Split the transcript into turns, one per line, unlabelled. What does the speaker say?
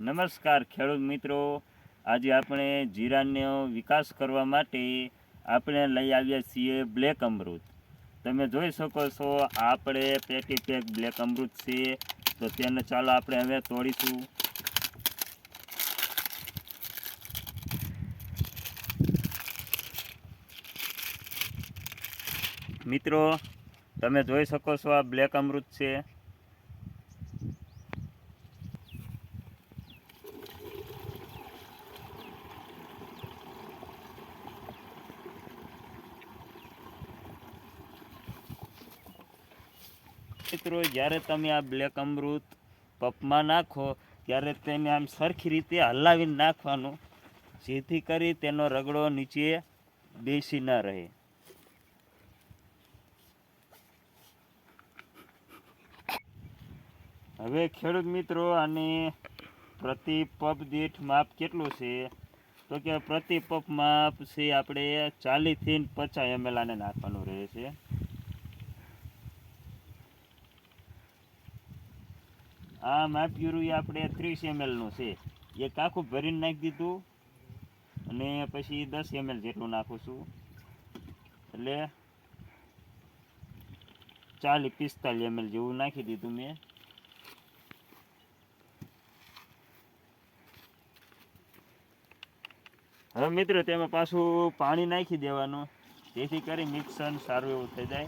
નમસ્કાર ખેડૂત મિત્રો. આજે આપણે જીરાનો વિકાસ કરવા માટે આપણે લઈ આવ્યા છીએ બ્લેક અમૃત. તમે જોઈ શકો છો, આપણે પેટી પેક બ્લેક અમૃત છે. તો તેને ચાલો આપણે હવે તોડીશું. મિત્રો, તમે જોઈ શકો છો આ બ્લેક અમૃત છે. મિત્રો, જ્યારે તમે આ બ્લેક અમૃત પપમાં નાખો, ત્યારે તેને આમ સરખી રીતે હલાવીને નાખવાનું, જેથી કરી તેનો રગડો નીચે બેસી ન રહે. હવે ખેડૂત મિત્રો, આને પ્રતિ પપ દીઠ માપ કેટલું છે? તો કે પ્રતિ પપ માપ છે આપણે ચાલીસથી પચાસ એમએલ આને નાખવાનું રહે છે. આ માપ એ આપણે ત્રીસ એમએલનું છે. એક આખું ભરીને નાખી દીધું અને પછી દસ એમએલ જેટલું નાખું છું. એટલે ચાલીસ, પિસ્તાલીસ એમએલ જેવું નાખી દીધું મેં. હવે મિત્રો તેમાં પાછું પાણી નાખી દેવાનું. જેથી કરી મિક્સર સારું એવું થઈ જાય.